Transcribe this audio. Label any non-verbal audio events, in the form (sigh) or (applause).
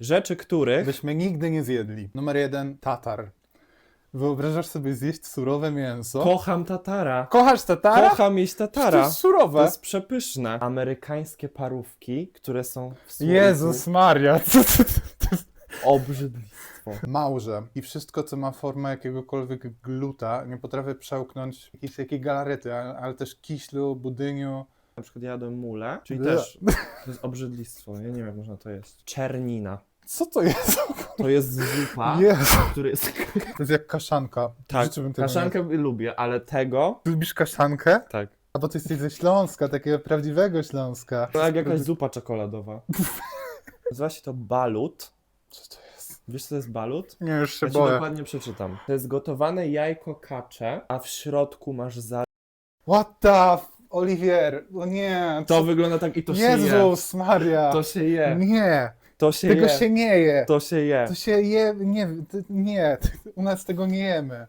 Rzeczy, których byśmy nigdy nie zjedli. Numer jeden, tatar. Wyobrażasz sobie zjeść surowe mięso? kocham tatara. Kochasz tatara? Kocham jeść To tatara. jest surowe. To jest przepyszne. Amerykańskie parówki, które są w słoiku. Jezus Maria, (laughs) co to, to jest? Obrzydlistwo. Małże i wszystko, co ma formę jakiegokolwiek gluta, nie potrafię przełknąć jakiejś takiej galarety, ale, ale też kiślu, budyniu. Na przykład jadłem mule, czyli Ble. też to jest obrzydlistwo. Ja nie wiem, jak można to jeść. Czernina. Co to jest? (laughs) To jest zupa, Jezu, który jest... to jest jak kaszanka. Tak, tego kaszankę lubię, ale tego... Lubisz kaszankę? Tak. A bo ty jesteś ze Śląska, takiego prawdziwego Śląska. To jak jakaś zupa czekoladowa. (laughs) Nazywa się to balut. Co to jest? Wiesz, co to jest balut? Nie, już się Ja ci boję. dokładnie przeczytam. To jest gotowane jajko kacze, a w środku masz za... What the f... Oliwier, o nie. To co- wygląda tak i to się je. Jezus Maria. To się je. Nie, To się tego je. się nie je. To się je. To się je, nie, nie, (laughs) u nas tego nie jemy.